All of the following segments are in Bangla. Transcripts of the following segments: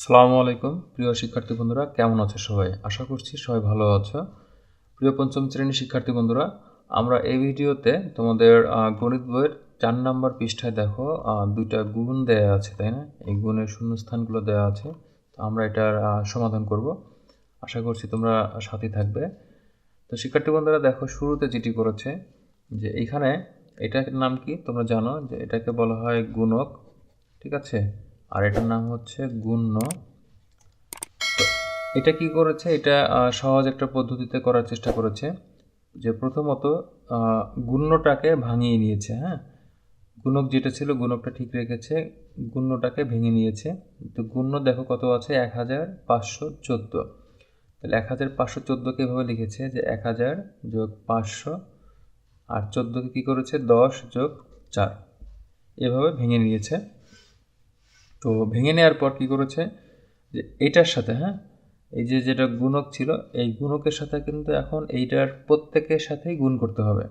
আসসালামু আলাইকুম, প্রিয় শিক্ষার্থী বন্ধুরা, কেমন আছো সবাই? আশা করছি সবাই ভালো আছো। প্রিয় পঞ্চম শ্রেণির শিক্ষার্থী বন্ধুরা, আমরা এই ভিডিওতে তোমাদের গণিত বইয়ের চার নাম্বার পৃষ্ঠায় দেখো দুইটা গুণ দেয়া আছে, তাই না? এই গুণের শূন্যস্থানগুলো দেওয়া আছে, তো আমরা এটার সমাধান করব। আশা করছি তোমরা সাথে থাকবে। তো শিক্ষার্থী বন্ধুরা, দেখো শুরুতে যেটি করেছে, যে এইখানে এটার নাম কি? তোমরা জানো যে এটাকে বলা হয় গুণক, ঠিক আছে? আর এটার নাম হচ্ছে গুণ্য। এটা কি করেছে? এটা সহজ একটা পদ্ধতিতে করার চেষ্টা করেছে যে প্রথমত গুণ্যটাকে ভাঙিয়ে নিয়েছে হ্যাঁ? গুণক যেটা ছিল, গুণকটা ঠিক রেখেছে, গুণ্যটাকে ভেঙে নিয়েছে। তো গুণ্য দেখো কত আছে? এক হাজার পাঁচশো চোদ্দ। তাহলে এক হাজার পাঁচশো চোদ্দোকে এভাবে লিখেছে যে এক হাজার যোগ পাঁচশো আর চোদ্দোকে কী করেছে? দশ যোগ চার। এভাবে ভেঙে নিয়েছে। তো ভেঙে নেওয়ার পর কী করেছে? যে এটার সাথে হ্যাঁ? এই যে যেটা গুণক ছিল, এই গুণকের সাথে কিন্তু এখন এইটার প্রত্যেকের সাথেই গুণ করতে হবে।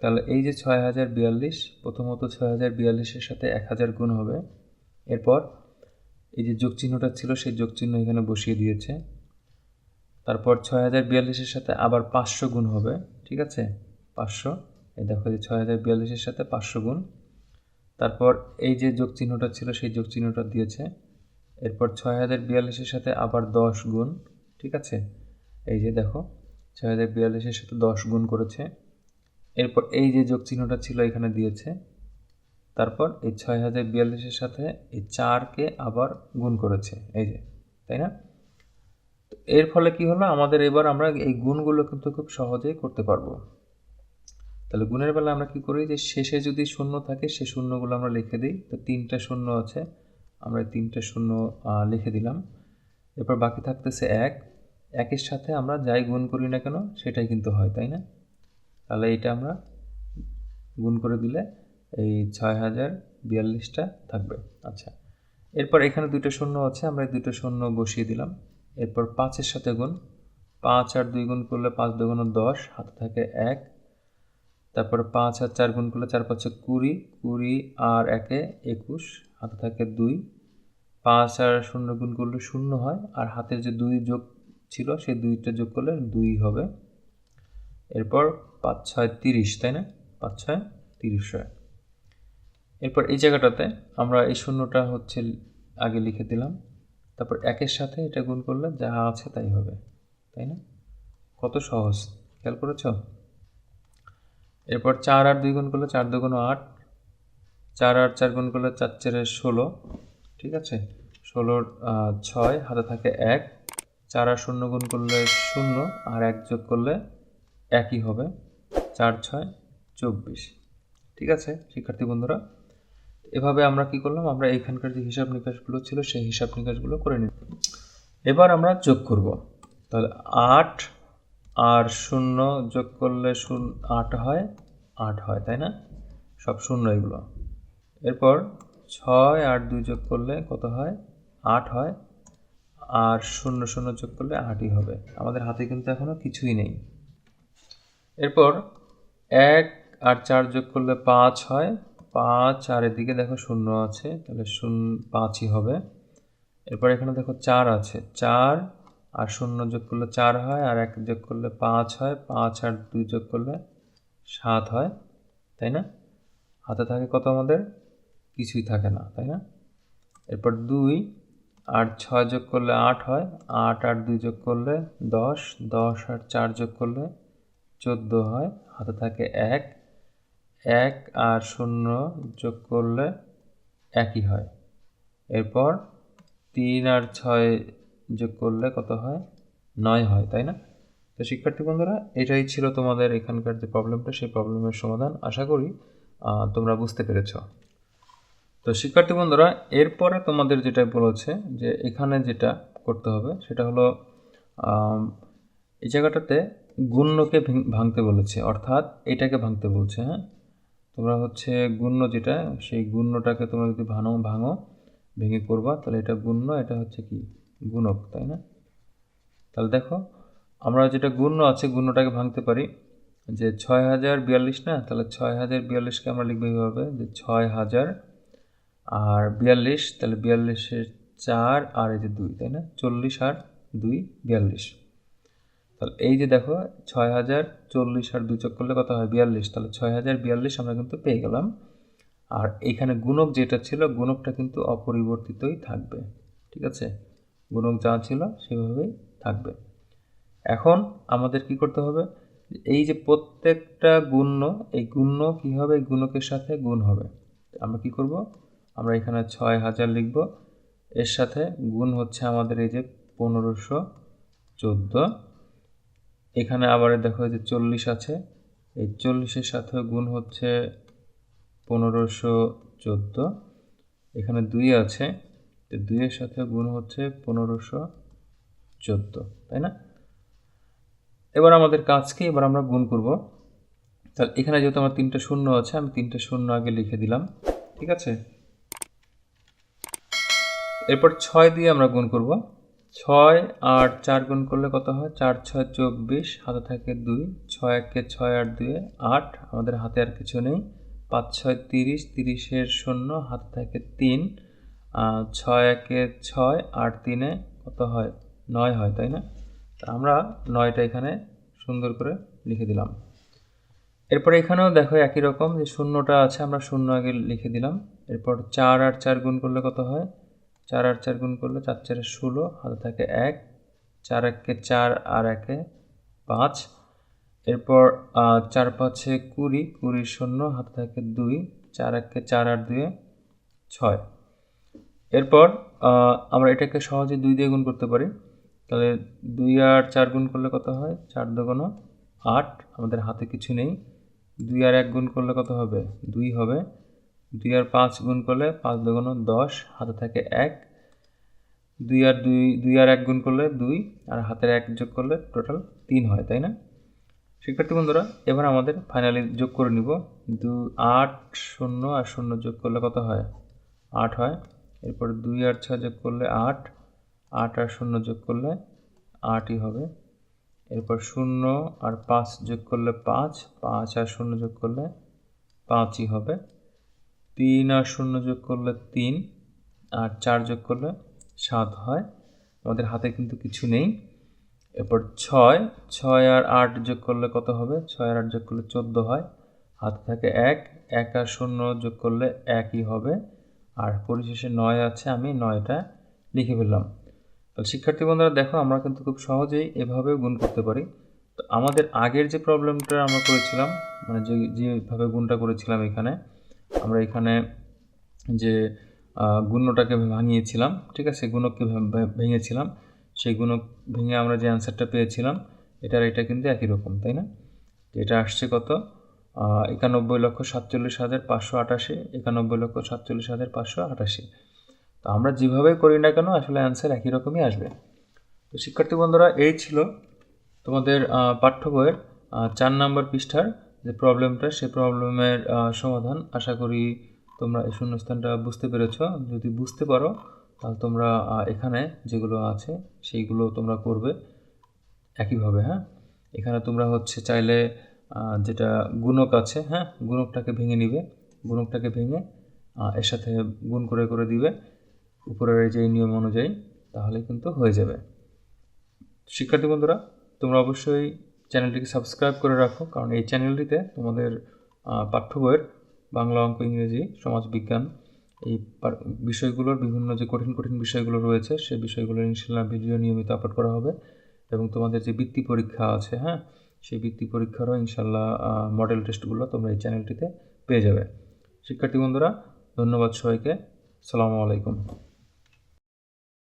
তাহলে এই যে ছয় হাজার বিয়াল্লিশ, প্রথমত ছয় হাজার বিয়াল্লিশের সাথে এক হাজার গুণ হবে। এরপর এই যে যোগ চিহ্নটা ছিল, সেই যোগ চিহ্ন এখানে বসিয়ে দিয়েছে। তারপর ছয় হাজার বিয়াল্লিশের সাথে আবার পাঁচশো গুণ হবে, ঠিক আছে? পাঁচশো। এই দেখো যে ছয় হাজার বিয়াল্লিশের সাথে পাঁচশো গুণ। তারপর এই যে যোগ চিহ্নটা ছিল, সেই যোগ চিহ্নটা দিয়েছে। এরপর ছয় হাজার বিয়াল্লিশের সাথে আবার দশ গুণ, ঠিক আছে? এই যে দেখো, ছয় হাজার বিয়াল্লিশের সাথে দশ গুণ করেছে। এরপর এই যে যোগ চিহ্নটা ছিল, এখানে দিয়েছে। তারপর এই ছয় হাজার বিয়াল্লিশের সাথে এই চারকে আবার গুণ করেছে, এই যে, তাই না? তো এর ফলে কি হলো? আমাদের এবার আমরা এই গুণগুলো কিন্তু খুব সহজেই করতে পারব। তাহলে গুণের বেলা আমরা কি করি যে শেষে যদি শূন্য থাকে, সে শূন্যগুলো আমরা লিখে দিই। তো তিনটা শূন্য আছে, আমরা তিনটা শূন্য লিখে দিলাম। এরপর বাকি থাকতেছে এক। একের সাথে আমরা যাই গুণ করি না কেন, সেটাই কিন্তু হয়, তাই না? তাহলে এটা আমরা গুণ করে দিলে এই ছয় হাজার বিয়াল্লিশটা থাকবে। আচ্ছা এরপর এখানে দুটো শূন্য আছে, আমরা এই দুটো শূন্য বসিয়ে দিলাম। এরপর পাঁচের সাথে গুণ, পাঁচ আর দুই গুণ করলে পাঁচ দুগুণ দশ, হাতে থাকে এক। তারপরে পাঁচ আর চার গুণ করলে চার, পাঁচে কুড়ি কুড়ি আর একে একুশ, হাতে থাকে দুই। পাঁচ আর শূন্য গুণ করলে শূন্য হয়, আর হাতের যে দুই যোগ ছিল, সেই দুইটা যোগ করলে দুই হবে। এরপর পাঁচ, ছয়, তিরিশ, তাই না? পাঁচ, ছয়, তিরিশ হয়। এরপর এই জায়গাটাতে আমরা এই শূন্যটা হচ্ছে আগে লিখে দিলাম। তারপর একের সাথে এটা গুণ করলে যা আছে তাই হবে, তাই না? কত সহজ, খেয়াল করেছ? এরপর চার আর দুই গুণ করলে চার দুগুণ আট, চার আর চার গুণ করলে চার চারে ষোলো, ঠিক আছে? ষোলোর ছয়, হাতে থাকে এক, চার আর শূন্য গুণ করলে শূন্য, আর এক যোগ করলে একই হবে চার, ছয়, চব্বিশ, ঠিক আছে, শিক্ষার্থী বন্ধুরা? এভাবে আমরা কি করলাম? আমরা এইখানকার যে হিসাব নিকাশগুলো ছিল, সেই হিসাব নিকাশগুলো করে নিলাম। এবার আমরা যোগ করব। তাহলে আট আর শূন্য যোগ করলে শূন্য আট হয় আট হয়, তাই না? সব শূন্য এগুলো। এরপর ছয় আর দুই যোগ করলে কত হয়? আট হয়। আর শূন্য শূন্য যোগ করলে আটই হবে। আমাদের হাতে কিন্তু এখনও কিছুই নেই। এরপর এক আর চার যোগ করলে পাঁচ হয়। পাঁচ আর এদিকে দেখো শূন্য আছে, তাহলে শূন্য পাঁচই হবে। এরপর এখানে দেখো চার আছে। চার আর শূন্য যোগ করলে চার হয়, আর এক যোগ করলে পাঁচ হয়, পাঁচ আর দুই যোগ করলে সাত হয়, তাই না? হাতে থাকে কত আমাদের? কিছুই থাকে না, তাই না? এরপর দুই আর ছয় যোগ করলে আট হয়, আট আর দুই যোগ করলে দশ দশ আর চার যোগ করলে চোদ্দ হয়, হাতে থাকে এক এক আর শূন্য যোগ করলে একই হয়। এরপর তিন আর ছয় যোগ করলে কত হয়? নয় হয়, তাই না? তো শিক্ষার্থী বন্ধুরা, এটাই ছিল তোমাদের এখানকার যে প্রবলেমটা সেই প্রবলেমের সমাধান। আশা করি তোমরা বুঝতে পেরেছ। তো শিক্ষার্থী বন্ধুরা, এরপরে তোমাদের যেটা বলেছে, যে এখানে যেটা করতে হবে, সেটা হলো এই জায়গাটাতে গুণ্যকে ভেঙ- ভাঙতে বলেছে। অর্থাৎ এটাকে ভাঙতে বলছে হ্যাঁ? তোমরা হচ্ছে গুণ্য যেটা, সেই গুণ্যটাকে তোমরা যদি ভাঙো ভাঙো, ভেঙে করবা তাহলে এটা গুণ্য, এটা হচ্ছে কি? গুণক, তাই না? তাহলে দেখো, আমরা যেটা গুণ্য আছে, গুণ্যটাকে ভাঙতে পারি যে ছয় হাজার বিয়াল্লিশ না? তাহলে ছয় হাজার বিয়াল্লিশকে আমরা লিখব এইভাবে যে ছয় হাজার আর বিয়াল্লিশ, তাহলে বিয়াল্লিশের চার আর এই যে দুই, তাই না? চল্লিশ আর দুই, বিয়াল্লিশ। তাহলে এই যে দেখো ছয় হাজার চল্লিশ আর দুই চোখ করলে কত হয়? বিয়াল্লিশ। তাহলে ছয় হাজার বিয়াল্লিশ আমরা কিন্তু পেয়ে গেলাম। আর এইখানে গুণক যেটা ছিল, গুণকটা কিন্তু অপরিবর্তিতই থাকবে। ঠিক আছে? গুণক যা ছিল সেভাবেই থাকবে। এখন আমাদের কি করতে হবে? এই যে প্রত্যেকটা গুণ্য, এই গুণ্য কী হবে? গুণকের সাথে গুণ হবে। আমরা কি করব? আমরা এখানে ছয় হাজার লিখব। এর সাথে গুণ হচ্ছে আমাদের এই যে পনেরোশো চোদ্দ। এখানে আবার দেখো যে চল্লিশ আছে। এই চল্লিশের সাথে গুণ হচ্ছে পনেরোশো চোদ্দ। এখানে দুই আছে। তো দুইয়ের সাথে গুণ হচ্ছে পনেরোশো চোদ্দ, তাই না? এবার আমাদের কাজকে এবার আমরা গুণ করব। তাহলে এখানে যেহেতু আমার তিনটে শূন্য আছে, আমি তিনটে শূন্য আগে লিখে দিলাম, ঠিক আছে? এরপর ছয় দিয়ে আমরা গুণ করব। ছয় আর চার গুণ করলে কত হয়? চার, ছয়, চব্বিশ, হাতে থাকে দুই, ছয় একে ছয় আট দুয়ে আট, আমাদের হাতে আর কিছু নেই। পাঁচ, ছয়, তিরিশ, তিরিশের শূন্য, হাতে থাকে তিন ছয় একে ছয়, আট তিনে কত হয়? নয় হয়, তাই না? তা আমরা নয়টা এখানে সুন্দর করে লিখে দিলাম। এরপর এখানেও দেখো একই রকম যে শূন্যটা আছে, আমরা শূন্য আগে লিখে দিলাম। এরপর চার আর চার গুণ করলে কত হয়? চার আর চার গুণ করলে চার চারে ষোলো, হাতে থাকে এক। চার একে চার আর একে পাঁচ। এরপর চার পাঁচে কুড়ি কুড়ি শূন্য, হাতে থাকে দুই। চার একে চার আর দুয়ে ছয়। এরপর আমরা এটাকে সহজে দুই দিয়ে গুণ করতে পারি। তাহলে দুই আর চার গুণ করলে কত হয়? চার দোকানো আট। আমাদের হাতে কিছু নেই। দুই আর এক গুণ করলে কত হবে? দুই হবে। দুই আর পাঁচ গুণ করলে পাঁচ দোকানো দশ। হাতে থাকে এক। দুই আর দুই দুই আর এক গুণ করলে দুই। আর হাতের এক যোগ করলে টোটাল তিন হয়, তাই না? শিক্ষার্থী বন্ধুরা, এবার আমাদের ফাইনালি যোগ করে নিব। দু, আট, শূন্য আর শূন্য যোগ করলে কত হয়? আট হয়। এরপর দুই আর ছয় যোগ করলে আট আট আর শূন্য যোগ করলে আটই হবে। এরপর শূন্য আর পাঁচ যোগ করলে পাঁচ পাঁচ আর শূন্য যোগ করলে পাঁচই হবে। তিন আর শূন্য যোগ করলে তিন, আর চার যোগ করলে সাত হয়। আমাদের হাতে কিন্তু কিছু নেই। এরপর ছয় ছয় আর আট যোগ করলে কত হবে? ছয় আর আট যোগ করলে চোদ্দ হয়। হাতে থাকে এক এক আর শূন্য যোগ করলে একই হবে। আর পরিশেষে নয় আছে, আমি নয়টা লিখে ফেললাম। তাহলে শিক্ষার্থী বন্ধুরা, দেখো আমরা কিন্তু খুব সহজেই এভাবে গুণ করতে পারি। তো আমাদের আগের যে প্রবলেমটা আমরা করেছিলাম মানে যে, যেভাবে গুণটা করেছিলাম এখানে, আমরা এখানে যে গুণটাকে ভাঙিয়েছিলাম, ঠিক আছে, গুণককে ভেঙেছিলাম, সেই গুণক ভেঙে আমরা যে অ্যান্সারটা পেয়েছিলাম, এটার, এটা কিন্তু একই রকম, তাই না? এটা আসছে কত? একানব্বই লক্ষ সাতচল্লিশ হাজার পাঁচশো আটাশি, একানব্বই লক্ষ সাতচল্লিশ হাজার পাঁচশো আটাশি। তো আমরা যেভাবে করি না কেন, আসলে অ্যান্সার একই রকমই আসবে। তো শিক্ষার্থী বন্ধুরা, এই ছিল তোমাদের পাঠ্য বইয়ের চার নম্বর পৃষ্ঠার যে প্রবলেমটা সে প্রবলেমের সমাধান। আশা করি তোমরা এই শূন্যস্থানটা বুঝতে পেরেছ। যদি বুঝতে পারো, তাহলে তোমরা এখানে যেগুলো আছে, সেইগুলো তোমরা করবে একইভাবে হ্যাঁ? এখানে তোমরা হচ্ছে চাইলে যেটা গুণক আছে হ্যাঁ গুণকটাকে ভেঙে নিবে, গুণকটাকে ভেঙে এর সাথে গুণ করে করে দিবে, উপরের যে নিয়ম অনুযায়ী, তাহলে কিন্তু হয়ে যাবে। শিক্ষার্থী বন্ধুরা, তোমরা অবশ্যই চ্যানেলটিকে সাবস্ক্রাইব করে রাখো, কারণ এই চ্যানেলটিতে তোমাদের পাঠ্য বইয়ের বাংলা অঙ্ক, ইংরেজি সমাজবিজ্ঞান এই বিষয়গুলোর বিভিন্ন যে কঠিন কঠিন বিষয়গুলো রয়েছে সেই বিষয়গুলোর ইনশাল্লাহ ভিডিও নিয়মিত আপলোড করা হবে এবং তোমাদের যে বৃত্তি পরীক্ষা আছে হ্যাঁ সেই বৃত্তি পরীক্ষারও ইনশাল্লাহ মডেল টেস্টগুলো তোমরা এই চ্যানেলটিতে পেয়ে যাবে। শিক্ষার্থী বন্ধুরা, ধন্যবাদ সবাইকে। সালামু আলাইকুম।